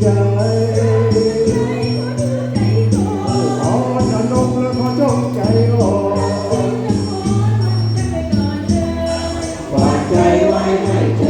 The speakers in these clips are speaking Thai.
ใจขอจะนกและขอจงใจอ่ฝากใจไว้ในใจ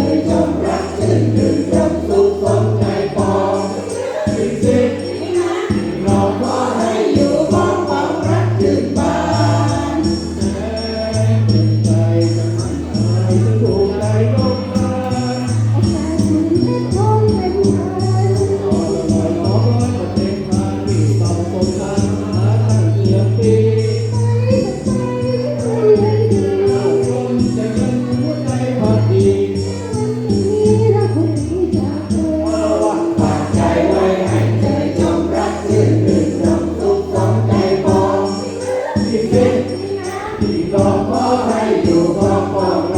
ที่น้องขอให้อยู่พร้อมกั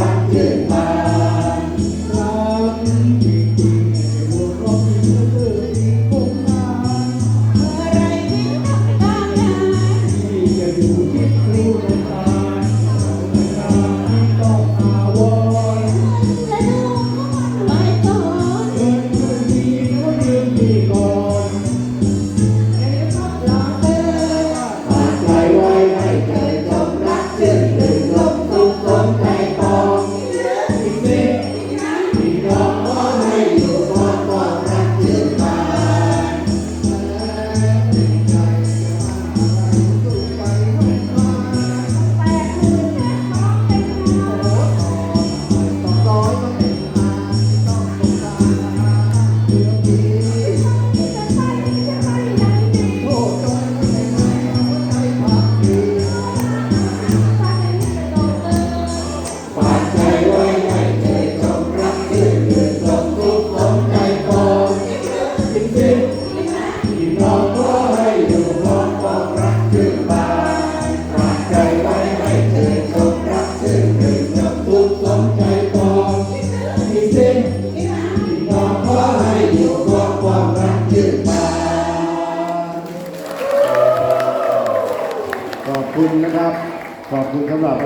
คุณนะครับ ขอบคุณสำหรับ